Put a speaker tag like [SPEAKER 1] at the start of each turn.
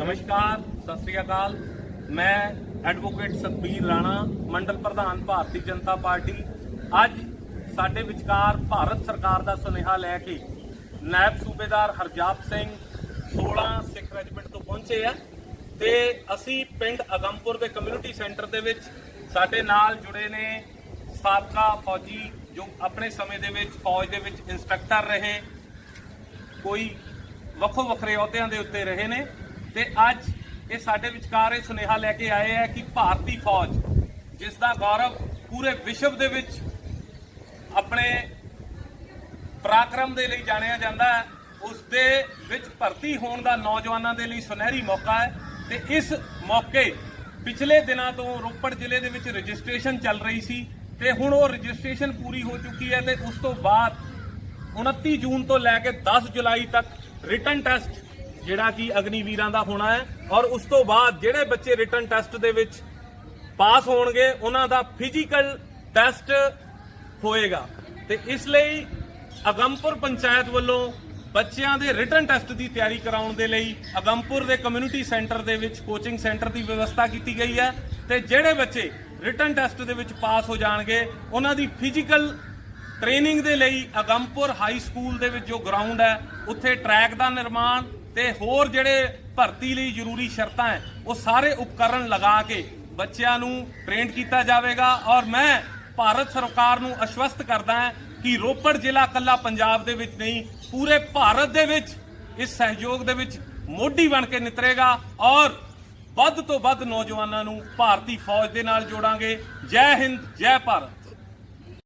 [SPEAKER 1] ਨਮਸਕਾਰ, ਸਤਿ ਸ੍ਰੀ ਅਕਾਲ। ਮੈਂ ਐਡਵੋਕੇਟ ਸਤਬੀਰ ਰਾਣਾ, ਮੰਡਲ ਪ੍ਰਧਾਨ ਭਾਰਤੀ ਜਨਤਾ ਪਾਰਟੀ। ਅੱਜ ਸਾਡੇ ਵਿਚਕਾਰ ਭਾਰਤ ਸਰਕਾਰ ਦਾ ਸੁਨੇਹਾ ਲੈ ਕੇ ਨਾਇਬ ਸੂਬੇਦਾਰ ਹਰਜਾਪ ਸਿੰਘ 16 ਸਿੱਖ ਰੈਜੀਮੈਂਟ ਤੋਂ ਪਹੁੰਚੇ ਆ ਤੇ ਅਸੀਂ ਪਿੰਡ ਅਗੰਪੁਰ ਦੇ ਕਮਿਊਨਿਟੀ ਸੈਂਟਰ ਦੇ ਵਿੱਚ ਸਾਡੇ ਨਾਲ ਜੁੜੇ ਨੇ ਸਾਬਕਾ ਫੌਜੀ ਜੋ ਆਪਣੇ ਸਮੇਂ ਦੇ ਵਿੱਚ ਫੌਜ ਦੇ ਵਿੱਚ ਇੰਸਟ੍ਰਕਟਰ ਰਹੇ, ਕੋਈ ਵੱਖੋ ਵੱਖਰੇ ਅਹੁਦਿਆਂ ਦੇ ਉੱਤੇ ਰਹੇ ਨੇ। ਤੇ ਅੱਜ ਇਹ ਸਾਡੇ ਵਿਚਕਾਰ ਇਹ ਸੁਨੇਹਾ ਲੈ ਕੇ ਆਏ ਹੈ ਕਿ ਭਾਰਤੀ ਫੌਜ, ਜਿਸ ਦਾ ਗੌਰਵ ਪੂਰੇ ਵਿਸ਼ਵ ਦੇ ਵਿੱਚ ਆਪਣੇ ਪਰਾਕਰਮ ਦੇ ਲਈ ਜਾਣਿਆ ਜਾਂਦਾ ਹੈ, ਉਸ ਦੇ ਵਿੱਚ ਭਰਤੀ ਹੋਣ ਦਾ ਨੌਜਵਾਨਾਂ ਦੇ ਲਈ ਸੁਨਹਿਰੀ ਮੌਕਾ ਹੈ ਤੇ ਇਸ ਮੌਕੇ ਪਿਛਲੇ ਦਿਨਾਂ ਤੋਂ ਰੋਪੜ ਜ਼ਿਲ੍ਹੇ ਦੇ ਵਿੱਚ ਰਜਿਸਟ੍ਰੇਸ਼ਨ ਚੱਲ ਰਹੀ ਸੀ ਤੇ ਹੁਣ ਉਹ ਰਜਿਸਟ੍ਰੇਸ਼ਨ ਪੂਰੀ ਹੋ ਚੁੱਕੀ ਹੈ ਤੇ ਉਸ ਤੋਂ ਬਾਅਦ 29 ਜੂਨ ਤੋਂ ਲੈ ਕੇ 10 ਜੁਲਾਈ ਤੱਕ ਰਿਟਨ ਟੈਸਟ ਜਿਹੜਾ ਕਿ ਅਗਨੀਵੀਰਾਂ ਦਾ ਹੋਣਾ ਹੈ ਔਰ ਉਸ ਤੋਂ ਬਾਅਦ ਜਿਹੜੇ ਬੱਚੇ ਰਿਟਨ ਟੈਸਟ ਦੇ ਵਿੱਚ ਪਾਸ ਹੋਣਗੇ, ਉਹਨਾਂ ਦਾ ਫਿਜ਼ੀਕਲ ਟੈਸਟ ਹੋਏਗਾ। ਤੇ ਇਸ ਲਈ ਅਗੰਪੁਰ ਪੰਚਾਇਤ ਵੱਲੋਂ ਬੱਚਿਆਂ ਦੇ ਰਿਟਨ ਟੈਸਟ ਦੀ ਤਿਆਰੀ ਕਰਾਉਣ ਦੇ ਲਈ ਅਗੰਪੁਰ ਦੇ ਕਮਿਊਨਿਟੀ ਸੈਂਟਰ ਦੇ ਵਿੱਚ ਕੋਚਿੰਗ ਸੈਂਟਰ ਦੀ ਵਿਵਸਥਾ ਕੀਤੀ ਗਈ ਹੈ ਤੇ ਜਿਹੜੇ ਬੱਚੇ ਰਿਟਨ ਟੈਸਟ ਦੇ ਵਿੱਚ ਪਾਸ ਹੋ ਜਾਣਗੇ, ਉਹਨਾਂ ਦੀ ਫਿਜ਼ੀਕਲ ਟ੍ਰੇਨਿੰਗ ਦੇ ਲਈ ਅਗੰਪੁਰ ਹਾਈ ਸਕੂਲ ਦੇ ਵਿੱਚ ਜੋ ਗਰਾਊਂਡ ਹੈ, ਉੱਥੇ ਟਰੈਕ ਦਾ ਨਿਰਮਾਣ ਤੇ ਹੋਰ ਜਿਹੜੇ ਭਰਤੀ ਲਈ ਜ਼ਰੂਰੀ ਸ਼ਰਤਾਂ ਹੈ, ਉਹ ਸਾਰੇ ਉਪਕਰਨ ਲਗਾ ਕੇ ਬੱਚਿਆਂ ਨੂੰ ਟ੍ਰੇਨਡ ਕੀਤਾ ਜਾਵੇਗਾ ਔਰ ਮੈਂ ਭਾਰਤ ਸਰਕਾਰ ਨੂੰ ਅਸ਼ਵਸਤ ਕਰਦਾ ਹਾਂ ਕਿ ਰੋਪੜ ਜ਼ਿਲ੍ਹਾ ਕੱਲਾ ਪੰਜਾਬ ਦੇ ਵਿੱਚ ਨਹੀਂ, ਪੂਰੇ ਭਾਰਤ ਦੇ ਵਿੱਚ ਇਸ ਸਹਿਯੋਗ ਦੇ ਵਿੱਚ ਮੋਢੀ ਬਣ ਕੇ ਨਿਤਰੇਗਾ ਔਰ ਵੱਧ ਤੋਂ ਵੱਧ ਨੌਜਵਾਨਾਂ ਨੂੰ ਭਾਰਤੀ ਫੌਜ ਦੇ ਨਾਲ ਜੋੜਾਂਗੇ। ਜੈ ਹਿੰਦ, ਜੈ ਭਾਰਤ।